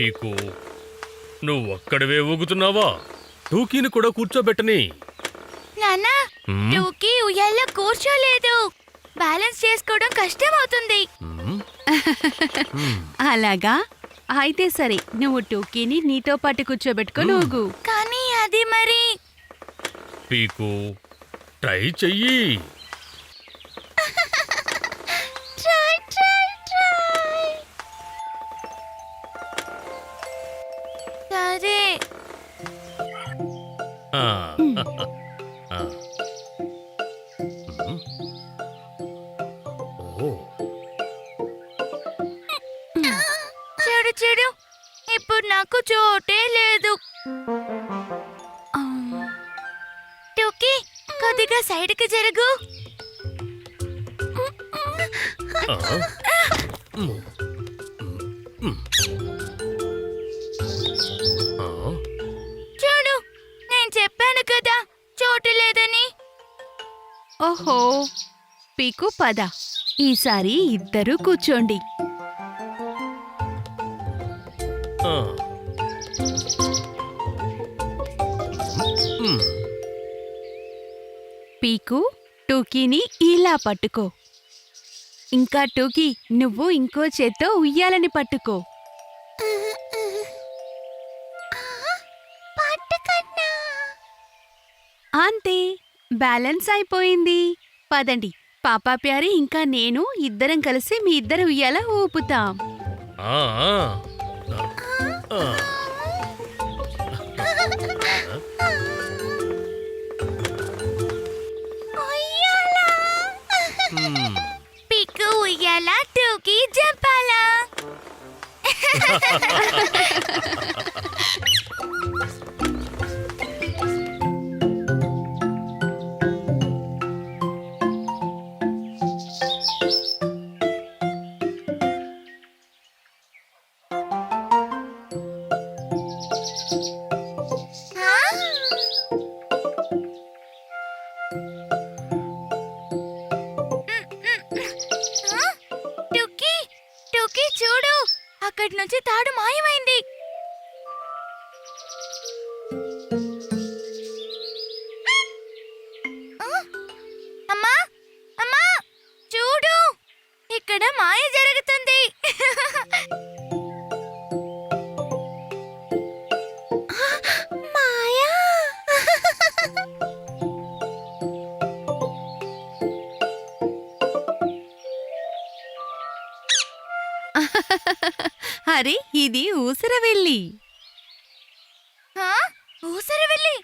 పీకు నువ్వు అక్కడవే ఊగుతున్నావా? టూకీని కూడా కూర్చోబెట్టని. నానా మ్మ్. టోకీ ఉయ్యాల కూర్చోలేదు. బ్యాలెన్స్ చేసుకోవడం కష్టం అవుతుంది. అలాగా? అయితే సరే నువ్వు టూకీని నీతో పాటు కూర్చోబెట్టుకొని ఊగు. కానీ అది మరి పీకు ట్రై చెయ్యి. చూడు చూడు. ఇప్పుడు నాకు చోటే లేదు. టోకీ కొద్దిగా సైడ్కి జరుగు. ఓహో. పీకు పద. ఈసారి ఇద్దరూ కూర్చోండి. పీకు టూకీని ఇలా పట్టుకో. ఇంకా టూకీ నువ్వు ఇంకో చేత్తో ఉయ్యాలని పట్టుకో. అంతే. బ్యాలెన్స్ అయిపోయింది పదండి పాపా ప్యారి ఇంకా నేను ఇద్దరం కలిసి మీ ఇద్దరు ఉయ్యాల ఊపుతాం. ఆ. ఉయ్యాలా మ్మ్. పిక్కు ఉయ్యాలా టోకీ జంపాలా అరే ఇది ఊసరవెల్లి ఊసరవెల్లి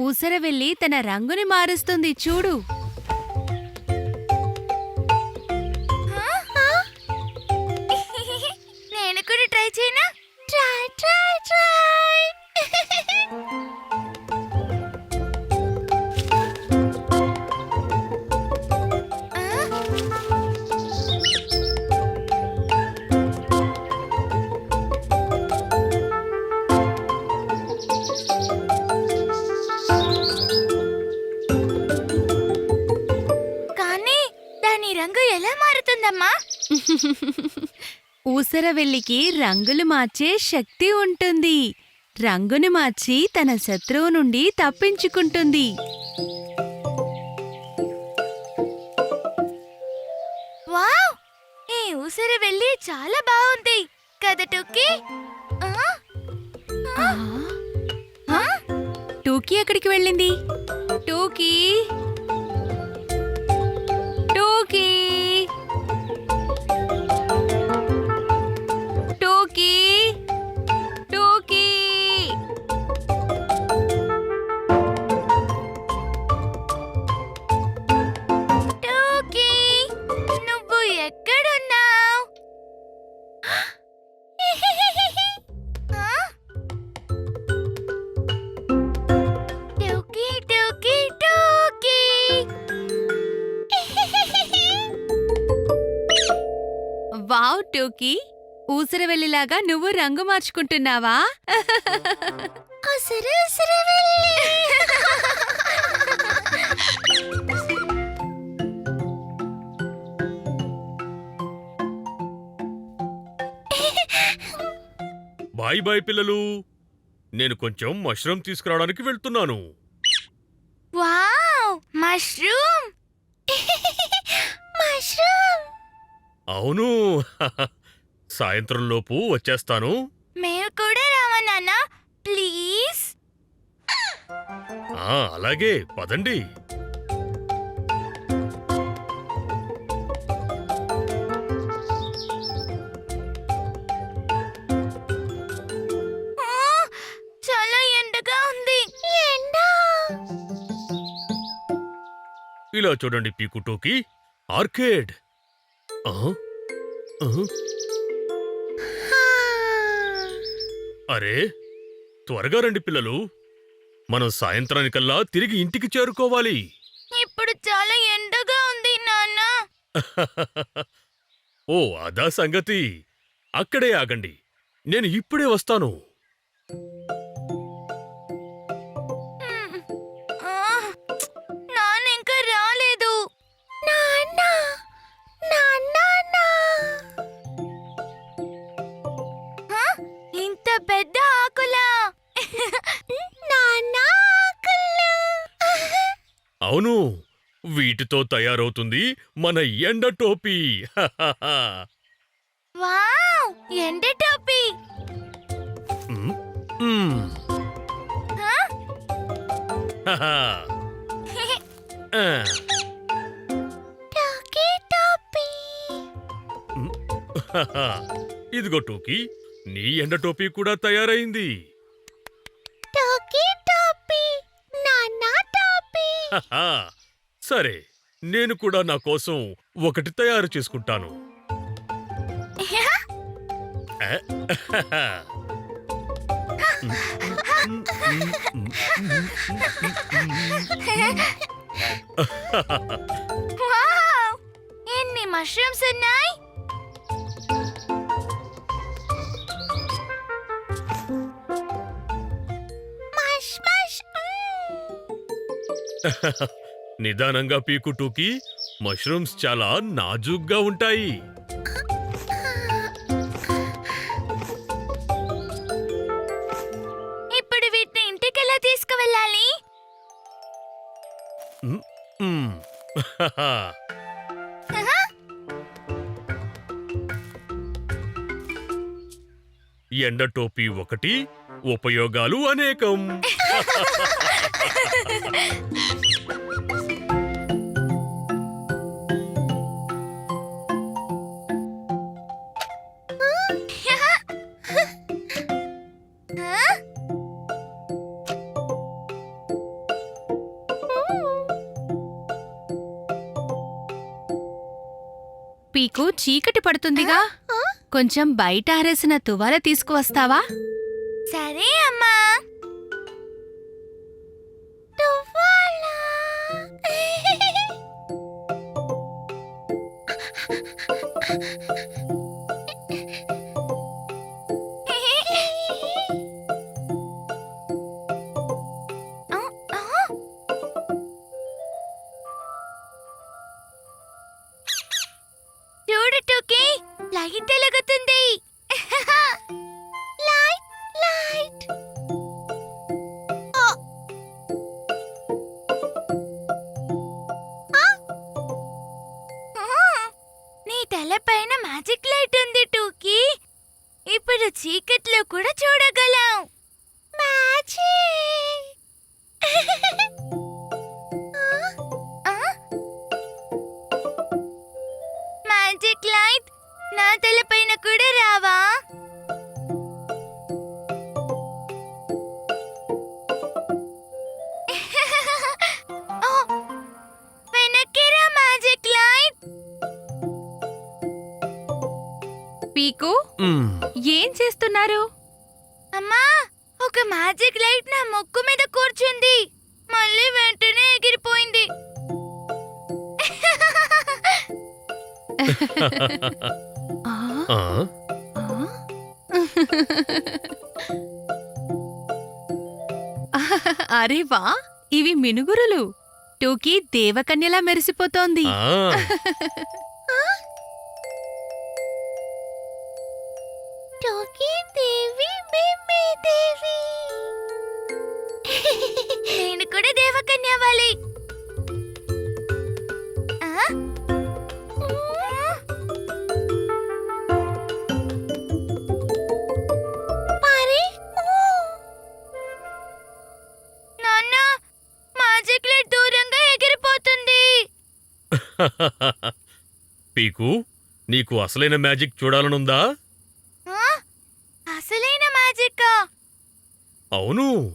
ఊసరవెల్లి తన రంగుని మారుస్తుంది చూడు. మారుతుందమ్మా ఊసరవెల్లికి రంగులు మార్చే శక్తి ఉంటుంది. రంగును మార్చి తన శత్రువు నుండి తప్పించుకుంటుంది. వావ్! ఈ ఊసరి వెళ్ళి చాలా బాగుంది. కదా? ఆ? టూకీ ఎక్కడికి వెళ్ళింది? టూకీ టూకీ? టూకీ! టోకీ ఊసరవెల్లిలాగా నువ్వు రంగు మార్చుకుంటున్నావా? బాయ్ బాయ్ పిల్లలు. నేను కొంచెం మష్రూమ్ తీసుకురావడానికి వెళ్తున్నాను. Wow mushroom. మష్రూమ్. అవును. సాయంత్రం లోపు వచ్చేస్తాను. మేము కూడా రావా నాన్న ప్లీజ్. ఆ అలాగే పదండి. ఆ, చాలా ఎండగా ఉంది. ఎండ. ఇలా చూడండి పీకుటోకి. ఆర్కేడ్. ఆ, ఆ, అరే త్వరగా రండి పిల్లలు. మనం సాయంత్రానికల్లా తిరిగి ఇంటికి చేరుకోవాలి. ఇప్పుడు చాలా ఎండగా ఉంది నాన్న. ఓ అదా సంగతి. అక్కడే ఆగండి. నేను ఇప్పుడే వస్తాను. అవును వీటితో తయారవుతుంది మన ఎండ టోపీ. వావ్ ఎండ టోపీ. ఇదిగో టోకీ నీ ఎండ టోపీ కూడా తయారైంది. సరే నేను కూడా నా కోసం ఒకటి తయారు చేసుకుంటాను. ఎన్ని మష్రూమ్స్ ఉన్నాయి? నిదానంగా పీకు టూకి మష్రూమ్స్ చాలా నాజూగ్గా ఉంటాయి. ఎండ టోపీ ఒకటి ఉపయోగాలు అనేకం. పీకు చీకటి పడుతుందిగా. కొంచెం బయట ఆరేసిన తువాల తీసుకువస్తావా? సరే అమ్మా. ఏం చేస్తున్నారు? అమ్మా ఒక మ్యాజిక్ లైట్ నా ముక్కు మీద కూర్చుంది. మళ్ళీ వెంటనే ఎగిరిపోయింది. ఆ? ఆ, అరే వా ఇవి మినుగురులు. టూకీ దేవకన్యలా మెరిసిపోతోంది. దేవి. నేను కూడా దేవకన్యవాలి మరి? దూరంగా ఎగిరిపోతుంది. పీకు నీకు అసలైన మ్యాజిక్ చూడాలనుందా ఆ? అసలైన మ్యాజిక్ అవును.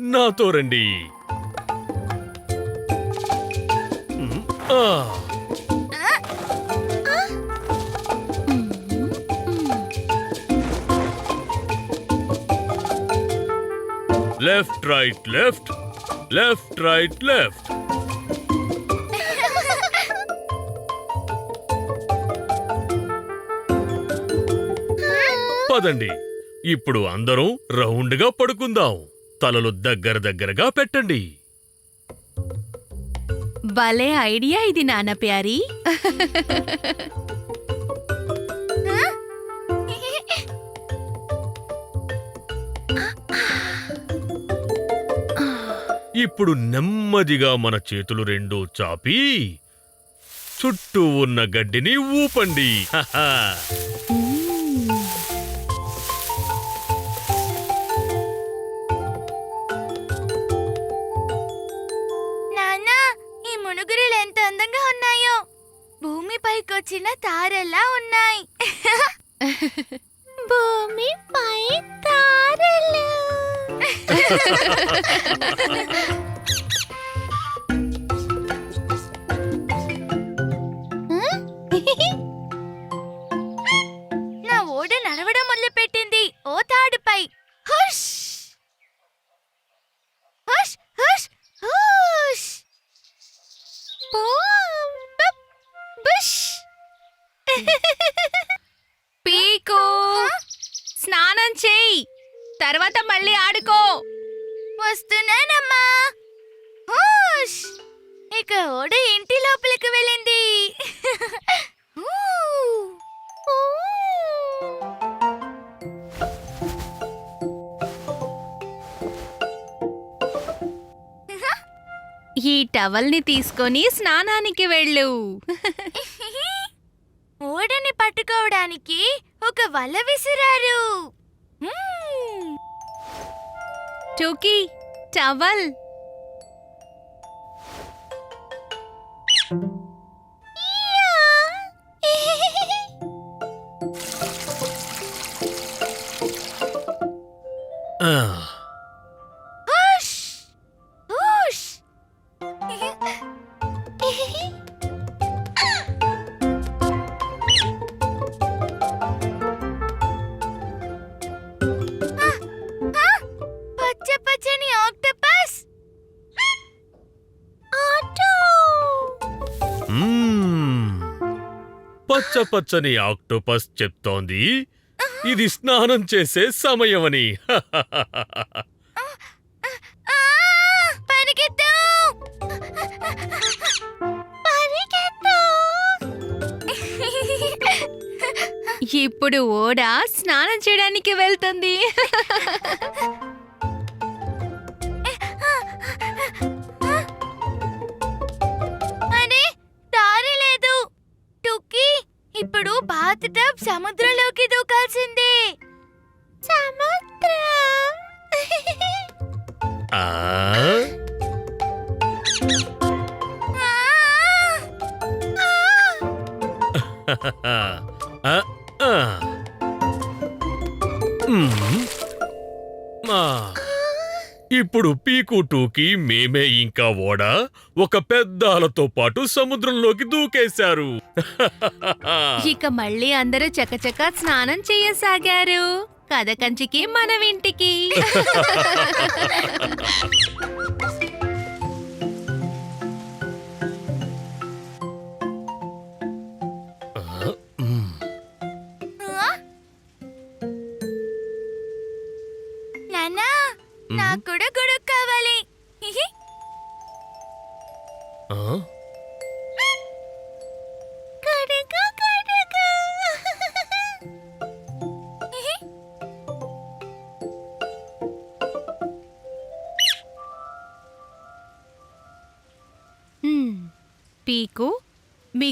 నాతో రండి. Left right left. Left right left. పదండి. ఇప్పుడు అందరం రౌండ్గా పడుకుందాం. తలలు దగ్గర దగ్గరగా పెట్టండి. భలే ఐడియా ఇది నాన్న ప్యారీ. ఇప్పుడు నెమ్మదిగా మన చేతులు రెండూ చాపి చుట్టూ ఉన్న గడ్డిని ఊపండి. అందంగా ఉన్నాయో. భూమిపైకి వచ్చిన తారలా ఉన్నాయి. భూమిపై తారలు. ఈ టవల్ని తీసుకొని స్నానానికి వెళ్ళు. ఓడని పట్టుకోవడానికి ఒక వల విసిరారు. టూకీ టవల్. పచ్చ పచ్చని ఆక్టోపస్ చెప్తోంది. ఇది స్నానం చేసే సమయమని. ఇప్పుడు ఓడ స్నానం చేయడానికి వెళ్తుంది. ఇప్పుడు బాత్ టబ్ సముద్రంలోకి దూకాల్సిందే. సముద్రం. ఆ, ఆ, ఆ. ఇప్పుడు పీకు టూకి మేమే ఇంకా ఓడ ఒక పెద్ద అలతో పాటు సముద్రంలోకి దూకేశారు. ఇక మళ్ళీ అందరూ చకచక స్నానం చేయసాగారు. కథ కంచికి మన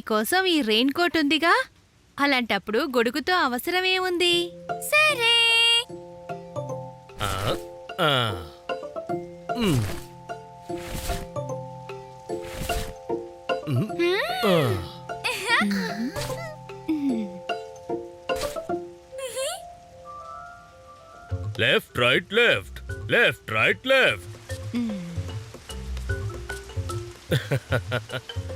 మీకోసం ఈ రెయిన్ కోట్ ఉందిగా? అలాంటప్పుడు గొడుగుతో అవసరమేముంది? సరే. Left right left. Left right left.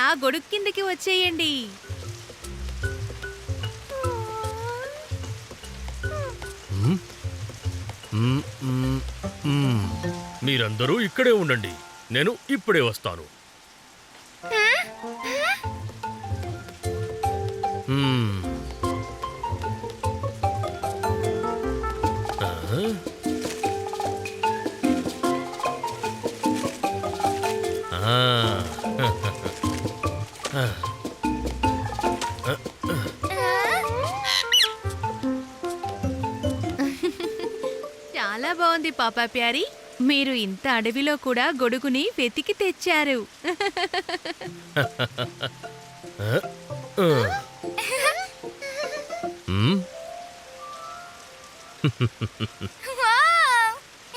నా గొడుగు కిందకి వచ్చేయండి. మీరందరూ ఇక్కడే ఉండండి. నేను ఇప్పుడే వస్తాను. పాపా ప్యారీ మీరు ఇంత అడవిలో కూడా గొడుగుని వెతికి తెచ్చారు!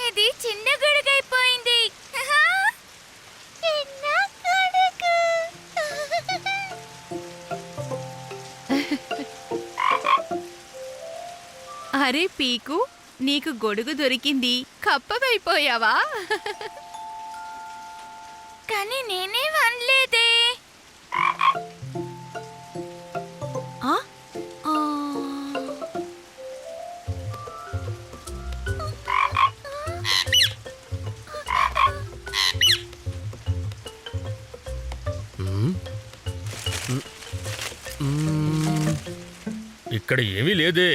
ఇది చిన్న గొడుగు అయిపోయింది చిన్న గొడుగు. అరే పీకు నీకు గొడుగు దొరికింది. కప్పవైపోయావా కానీ నేనే వనలేదే. ఆ? ఇక్కడ ఏమీ లేదే.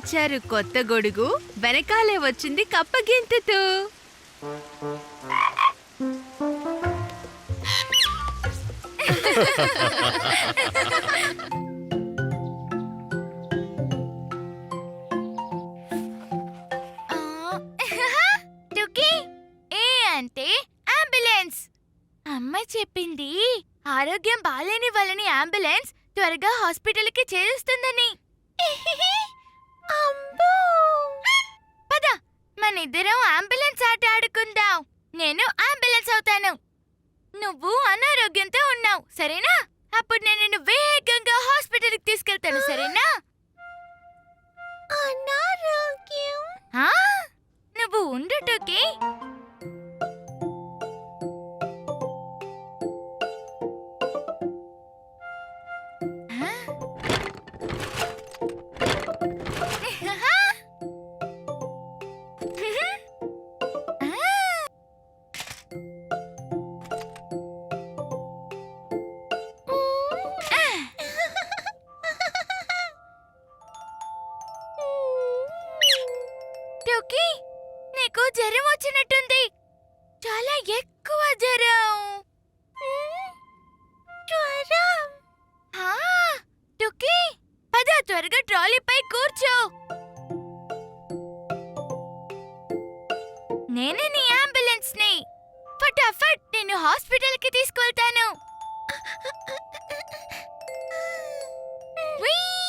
తెచ్చారు కొత్త గొడుగు. వెనకాలే వచ్చింది కప్పగింతతో టుకీ ఏ అంటే అంబులెన్స్. అమ్మ చెప్పింది ఆరోగ్యం బాలేని వాళ్ళని అంబులెన్స్ త్వరగా హాస్పిటల్కి చేరుస్తుందని. పద మనిద్దరం అంబులెన్స్ ఆట ఆడుకుందాం. నేను అంబులెన్స్ అవుతాను. నువ్వు అనారోగ్యంతో ఉన్నావు సరేనా? అప్పుడు నేను నిన్ను వేగంగా హాస్పిటల్కి తీసుకెళ్తాను సరేనా? అనారోగ్యం? నువ్వు ఉండు నేనే నీ అంబులెన్స్ని ఫటాఫట్ నేను హాస్పిటల్కి తీసుకెళ్తాను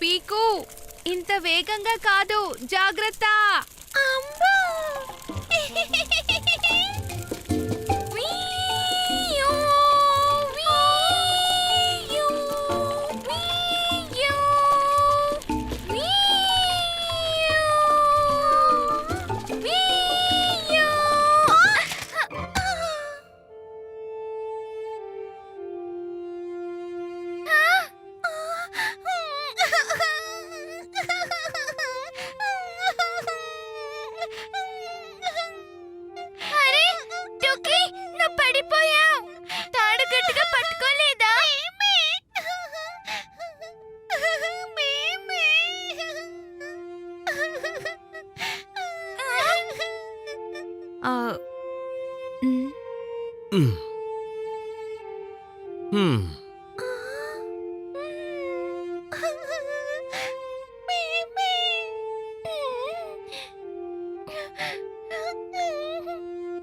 పీకు ఇంత వేగంగా కాదు జాగ్రత్త.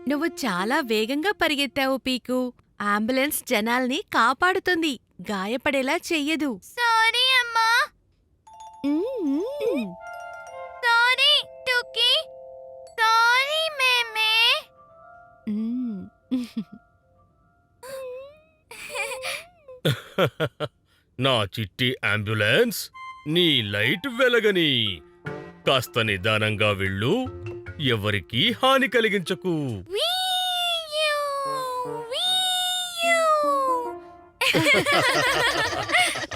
నువ్వు చాలా వేగంగా పరిగెత్తావు పీకు. అంబులెన్స్ జనాల్ని కాపాడుతుంది. గాయపడేలా చెయ్యదు. నా చిట్టి అంబులెన్స్ నీ లైట్ వెలగని. కాస్త నిదానంగా వెళ్ళు ఎవరికీ హాని కలిగించకు.